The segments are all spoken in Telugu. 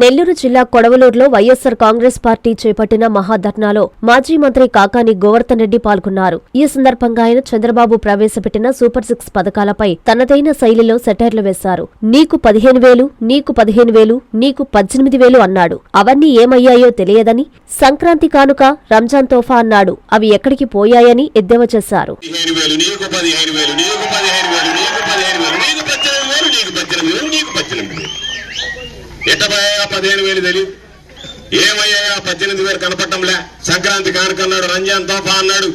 నెల్లూరు జిల్లా కొడవలూరులో వైఎస్సార్ కాంగ్రెస్ పార్టీ చేపట్టిన మహాధర్నాలో మాజీ మంత్రి కాకాని గోవర్ధన్ రెడ్డి పాల్గొన్నారు. ఈ సందర్భంగా ఆయన చంద్రబాబు ప్రవేశపెట్టిన సూపర్ సిక్స్ పథకాలపై తనదైన శైలిలో సెటైర్లు వేశారు. నీకు పదిహేను వేలు నీకు పదిహేను వేలు నీకు పద్దెనిమిది వేలు అన్నాడు. అవన్నీ ఏమయ్యాయో తెలియదని సంక్రాంతి కానుక రంజాన్ తోఫా అన్నాడు. అవి ఎక్కడికి పోయాయని ఎద్దేవా చేశారు. వేలు నీకు వేలు నీకు వేలు నీకు పదిహేను పదిహేను వేలు తెలియదు ఏమయ్యాయా? పద్దెనిమిది వేలు కనపడటంలే. సంక్రాంతి కానుక అన్నాడు రంజాన్ తోఫా అన్నాడు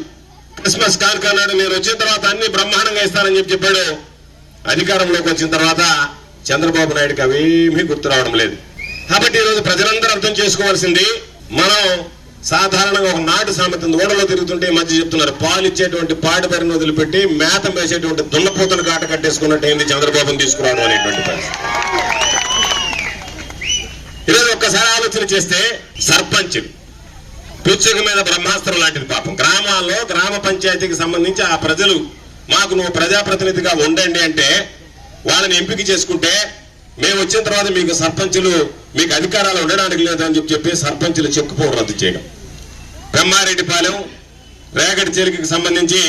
క్రిస్మస్ కానుక అన్నాడు. నేను వచ్చిన తర్వాత అన్ని బ్రహ్మాండంగా ఇస్తానని చెప్పి చెప్పాడు. అధికారంలోకి వచ్చిన తర్వాత చంద్రబాబు నాయుడుకి అవేమీ గుర్తు రావడం లేదు. కాబట్టి ఈరోజు ప్రజలందరూ అర్థం చేసుకోవాల్సింది మనం సాధారణంగా ఒక నాటు సామెతను ఓడలో తిరుగుతుంటే మధ్య చెప్తున్నారు పాలు ఇచ్చేటువంటి పాడి బరిని వదిలిపెట్టి మేత వేసేటువంటి దున్నపోతను కాట కట్టేసుకున్నట్టు ఏంది చంద్రబాబుని తీసుకురావడం అనేటువంటి పరిస్థితి. ఈరోజు ఒక్కసారి ఆలోచన చేస్తే సర్పంచ్ పిచ్చుక మీద బ్రహ్మాస్త్రం లాంటిది పాపం. గ్రామాల్లో గ్రామ పంచాయతీకి సంబంధించి ఆ ప్రజలు మాకు నువ్వు ప్రజాప్రతినిధిగా ఉండండి అంటే వాళ్ళని ఎంపిక చేసుకుంటే మేము వచ్చిన తర్వాత మీకు సర్పంచులు మీకు అధికారాలు ఉండడానికి లేదని చెప్పి చెప్పి సర్పంచులు చెక్కుపోవడం రద్దు చేయడం. బ్రహ్మారెడ్డిపాలెం రేగడి చెలికి సంబంధించి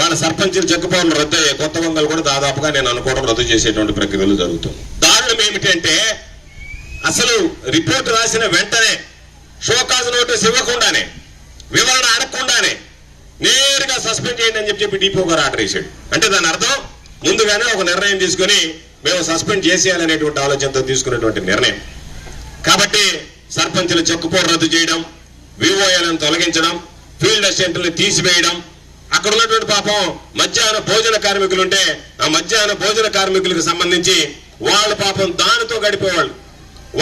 వాళ్ళ సర్పంచులు చెక్కుపోవడం రద్దు అయ్యాయి. కొత్త వందలు కూడా దాదాపుగా నేను అనుకోవడం రద్దు చేసేటువంటి ప్రక్రియలు జరుగుతుంది దారుణం ఏమిటంటే అసలు రిపోర్ట్ రాసిన వెంటనే షోకాజ్ నోటీస్ ఇవ్వకుండానే వివరణ అడగకుండానే నేరుగా సస్పెండ్ చేయండి అని చెప్పి డిపో గారు ఆర్డర్ చేశాడు అంటే దాని అర్థం ముందుగానే ఒక నిర్ణయం తీసుకొని మేము సస్పెండ్ చేసేయాలనేటువంటి ఆలోచనతో తీసుకున్నటువంటి నిర్ణయం. కాబట్టి సర్పంచుల చెక్కుపోటు రద్దు చేయడం వివోఏలను తొలగించడం ఫీల్డ్ అసిస్టెంట్లను తీసివేయడం అక్కడ ఉన్నటువంటి పాపం మధ్యాహ్న భోజన కార్మికులు ఉంటే ఆ మధ్యాహ్న భోజన కార్మికులకు సంబంధించి వాళ్ళ పాపం దానితో గడిపేవాళ్ళు.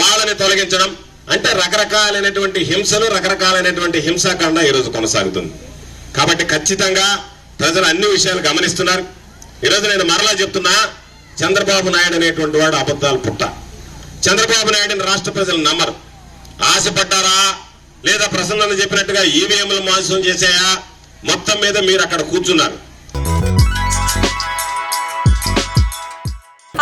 వాళ్ళని తొలగించడం అంటే రకరకాలైనటువంటి హింసలు రకరకాలైనటువంటి హింసాకాండ ఈరోజు కొనసాగుతుంది. కాబట్టి ఖచ్చితంగా ప్రజలు అన్ని విషయాలు గమనిస్తున్నారు. ఈరోజు నేను మరలా చెప్తున్నా చంద్రబాబు నాయుడు అనేటువంటి వాడు అబద్ధాలు పుట్ట. చంద్రబాబు నాయుడుని రాష్ట్ర ప్రజలు నమ్మరు. ఆశపడ్డారా? లేదా ప్రసన్న చెప్పినట్టుగా ఈవీఎంలు మోసం చేశాయా? మొత్తం మీద మీరు అక్కడ కూర్చున్నారు.